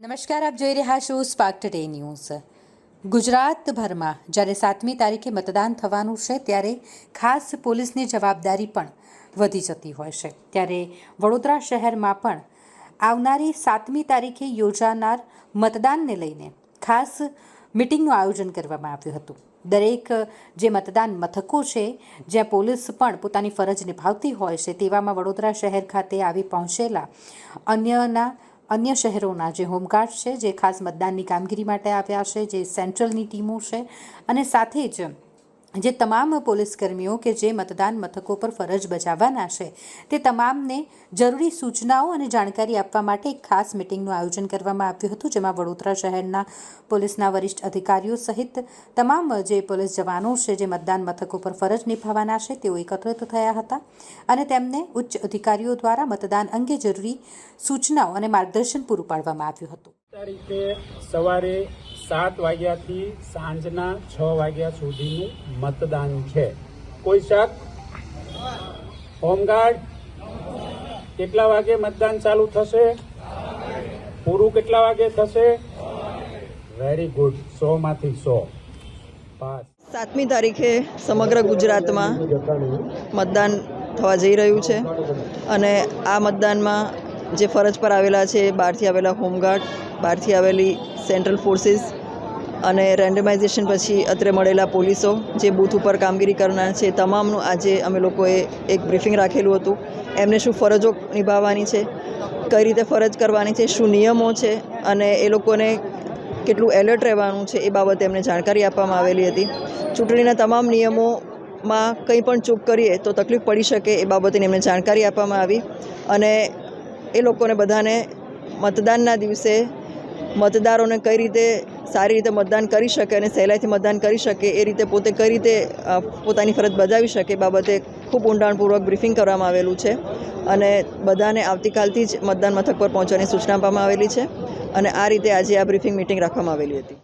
નમસ્કાર, આપ જોઈ રહ્યા છો સ્પાર્ક ટુડે ન્યૂઝ ગુજરાતભરમાં જ્યારે સાતમી તારીખે મતદાન થવાનું છે, ત્યારે ખાસ પોલીસની જવાબદારી પણ વધી જતી હોય છે. ત્યારે વડોદરા શહેરમાં પણ આવનારી સાતમી તારીખે યોજાનાર મતદાનને લઈને ખાસ મિટિંગનું આયોજન કરવામાં આવ્યું હતું. દરેક જે મતદાન મથકો છે, જ્યાં પોલીસ પણ પોતાની ફરજ નિભાવતી હોય છે, તેવામાં વડોદરા શહેર ખાતે આવી પહોંચેલા અન્યના અન્ય શહેરોના જે હોમગાર્ડ છે, જે ખાસ મતદાનની કામગીરી માટે આવ્યા છે, જે સેન્ટ્રલની ટીમો છે અને સાથે જ જે તમામ પોલીસકર્મીઓ કે જે મતદાન મથકો પર ફરજ બજાવવાના છે, તે તમામને જરૂરી સૂચનાઓ અને જાણકારી આપવા માટે એક ખાસ મિટિંગનું આયોજન કરવામાં આવ્યું હતું, જેમાં વડોદરા શહેરના પોલીસના વરિષ્ઠ અધિકારીઓ સહિત તમામ જે પોલીસ જવાનો છે જે મતદાન મથકો પર ફરજ નિભાવવાના છે, તેઓ એકત્રિત થયા હતા અને તેમને ઉચ્ચ અધિકારીઓ દ્વારા મતદાન અંગે જરૂરી સૂચનાઓ અને માર્ગદર્શન પૂરું પાડવામાં આવ્યું હતું. સવારે સાત વાગ્યાથી સાંજના છ વાગ્યા સુધીનું મતદાન છે. કોઈ શક? હોમગાર્ડ? કેટલા વાગે મતદાન ચાલુ થશે? પૂરું કેટલા વાગે થશે? વેરી ગુડ સો માંથી સો. પાસ સાતમી તારીખે સમગ્ર ગુજરાતમાં મતદાન થવા જઈ રહ્યું છે અને આ મતદાનમાં જે ફરજ પર આવેલા છે, બહારથી આવેલા હોમગાર્ડ, બહારથી આવેલી સેન્ટ્રલ ફોર્સીસ અને રેન્ડમાઇઝેશન પછી અત્રે મળેલા પોલીસો જે બૂથ ઉપર કામગીરી કરનાર છે, તમામનું આજે અમે લોકોએ એક બ્રીફિંગ રાખેલું હતું. એમને શું ફરજો નિભાવવાની છે, કઈ રીતે ફરજ કરવાની છે, શું નિયમો છે અને એ લોકોને કેટલું એલર્ટ રહેવાનું છે એ બાબતે એમને જાણકારી આપવામાં આવેલી હતી. ચૂંટણીના તમામ નિયમોમાં કંઈ પણ ચૂક કરીએ તો તકલીફ પડી શકે એ બાબતેની એમને જાણકારી આપવામાં આવી. અને એ લોકોને બધાને મતદાનના દિવસે મતદારોને કઈ રીતે સારી રીતે મતદાન કરી શકે અને સહેલાઈથી મતદાન કરી શકે, એ રીતે પોતે કઈ રીતે પોતાની ફરજ બજાવી શકે બાબતે ખૂબ ઊંડાણપૂર્વક બ્રીફિંગ કરવામાં આવેલું છે. અને બધાને આવતીકાલથી જ મતદાન મથક પર પહોંચવાની સૂચના આપવામાં આવેલી છે. અને આ રીતે આજે આ બ્રીફિંગ મિટિંગ રાખવામાં આવેલી હતી.